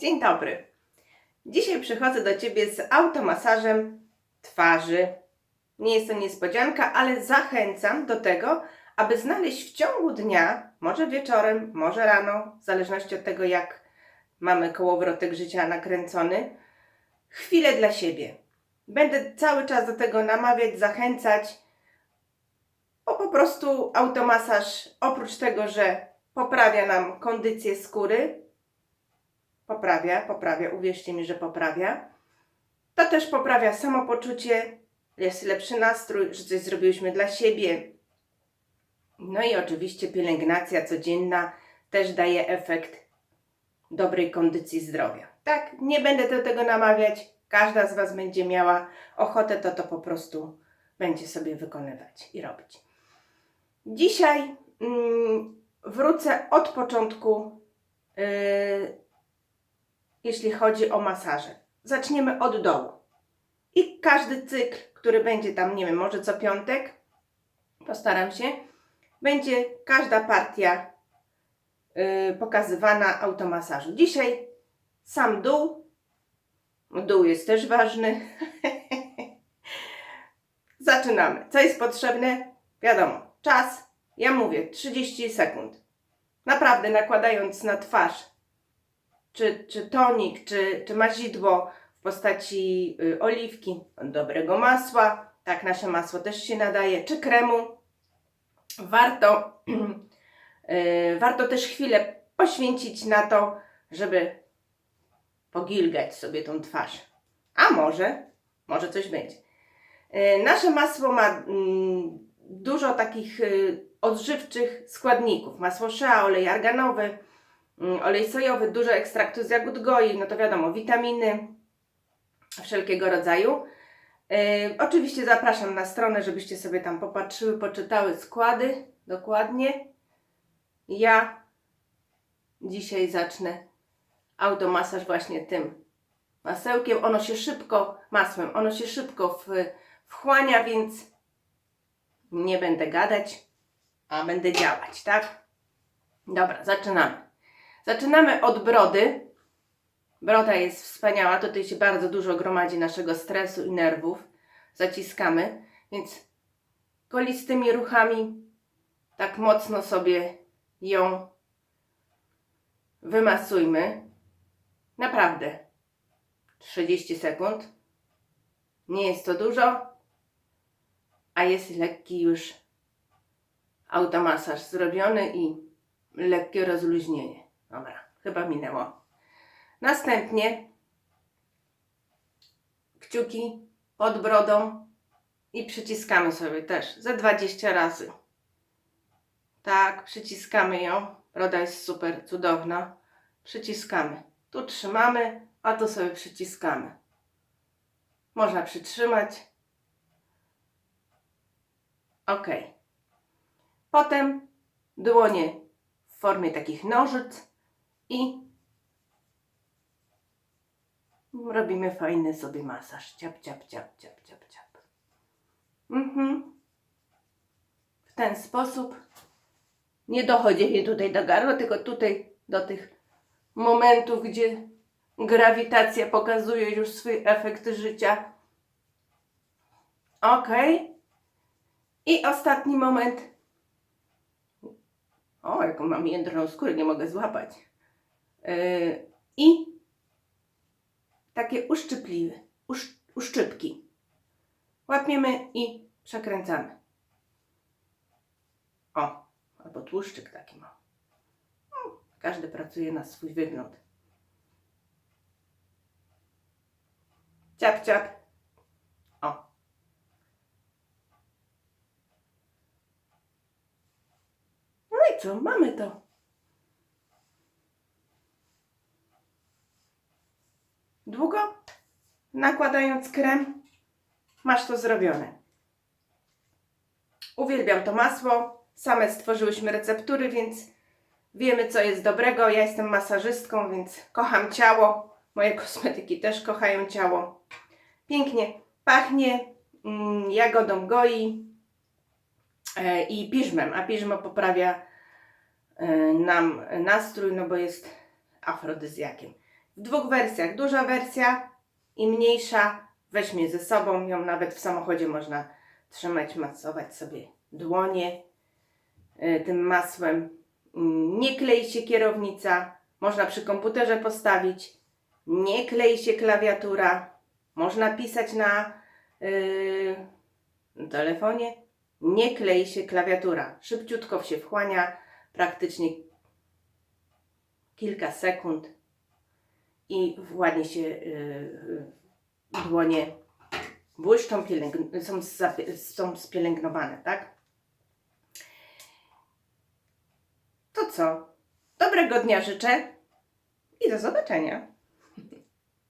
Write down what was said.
Dzień dobry. Dzisiaj przychodzę do Ciebie z automasażem twarzy. Nie jest to niespodzianka, ale zachęcam do tego, aby znaleźć w ciągu dnia, może wieczorem, może rano, w zależności od tego, jak mamy kołowrotek życia nakręcony, chwilę dla siebie. Będę cały czas do tego namawiać, zachęcać, bo po prostu automasaż, oprócz tego, że poprawia nam kondycję skóry, poprawia, poprawia, uwierzcie mi, że poprawia, to też poprawia samopoczucie, jest lepszy nastrój, że coś zrobiliśmy dla siebie. No i oczywiście pielęgnacja codzienna też daje efekt dobrej kondycji zdrowia. Tak, nie będę do tego namawiać. Każda z Was będzie miała ochotę, to to po prostu będzie sobie wykonywać i robić. Dzisiaj mm, wrócę od początku, yy, jeśli chodzi o masaże. Zaczniemy od dołu. I każdy cykl, który będzie tam, nie wiem, może co piątek, postaram się, będzie każda partia yy, pokazywana automasażu. Dzisiaj sam dół. Dół jest też ważny. Zaczynamy. Co jest potrzebne? Wiadomo, czas. Ja mówię 30 sekund. Naprawdę nakładając na twarz czy, czy tonik, czy, czy mazidło w postaci y, oliwki, dobrego masła, tak nasze masło też się nadaje, czy kremu, warto, y, warto też chwilę poświęcić na to, żeby pogilgać sobie tą twarz. A może, może coś będzie. Y, Nasze masło ma mm, dużo takich odżywczych składników. Masło shea, olej arganowy, olej sojowy, dużo ekstraktu z jagód goi, no to wiadomo, witaminy wszelkiego rodzaju. Y, Oczywiście zapraszam na stronę, żebyście sobie tam popatrzyły, poczytały składy dokładnie. Ja dzisiaj zacznę automasaż właśnie tym masełkiem. Ono się szybko, masłem, ono się szybko w, wchłania, więc nie będę gadać, a będę działać, tak? Dobra, zaczynamy. Zaczynamy od brody. Broda jest wspaniała, tutaj się bardzo dużo gromadzi naszego stresu i nerwów. Zaciskamy, więc kolistymi ruchami tak mocno sobie ją wymasujmy. Naprawdę. 30 sekund. Nie jest to dużo, a jest lekki już automasaż zrobiony i lekkie rozluźnienie. Dobra, chyba minęło. Następnie kciuki pod brodą i przyciskamy sobie też ze 20 razy. Tak, przyciskamy ją. Broda jest super, cudowna. Przyciskamy. Tu trzymamy, a tu sobie przyciskamy. Można przytrzymać. Ok. Potem dłonie w formie takich nożyc i robimy fajny sobie masaż. Ciap, ciap, ciap, ciap, ciap, ciap. Mhm. W ten sposób nie dochodzi mi tutaj do gardła, tylko tutaj do tych momentów, gdzie grawitacja pokazuje już swój efekt życia. Ok. I ostatni moment. O, jaką mam jędrną skórę, nie mogę złapać. Yy, I takie uszczypliwe, usz, uszczypki. Łapiemy i przekręcamy. O, albo tłuszczyk taki ma. O, Każdy pracuje na swój wygląd. Ciap, ciap. O. No i co? Mamy to. Długo? Nakładając krem, masz to zrobione. Uwielbiam to masło. Same stworzyłyśmy receptury, więc wiemy, co jest dobrego. Ja jestem masażystką, więc kocham ciało. Moje kosmetyki też kochają ciało. Pięknie pachnie mm, jagodą goi e, i piżmem, a piżmo poprawia e, nam nastrój, no bo jest afrodyzjakiem. W dwóch wersjach. Duża wersja i mniejsza. Weźmie ze sobą, ją nawet w samochodzie można trzymać, masować sobie dłonie y, tym masłem. Nie klei się kierownica, można przy komputerze postawić. Nie klei się klawiatura, można pisać na yy, telefonie. Nie klei się klawiatura. Szybciutko się wchłania, praktycznie kilka sekund i ładnie się yy, dłonie błyszczą, są, są spielęgnowane, tak? To co? Dobrego dnia życzę i do zobaczenia.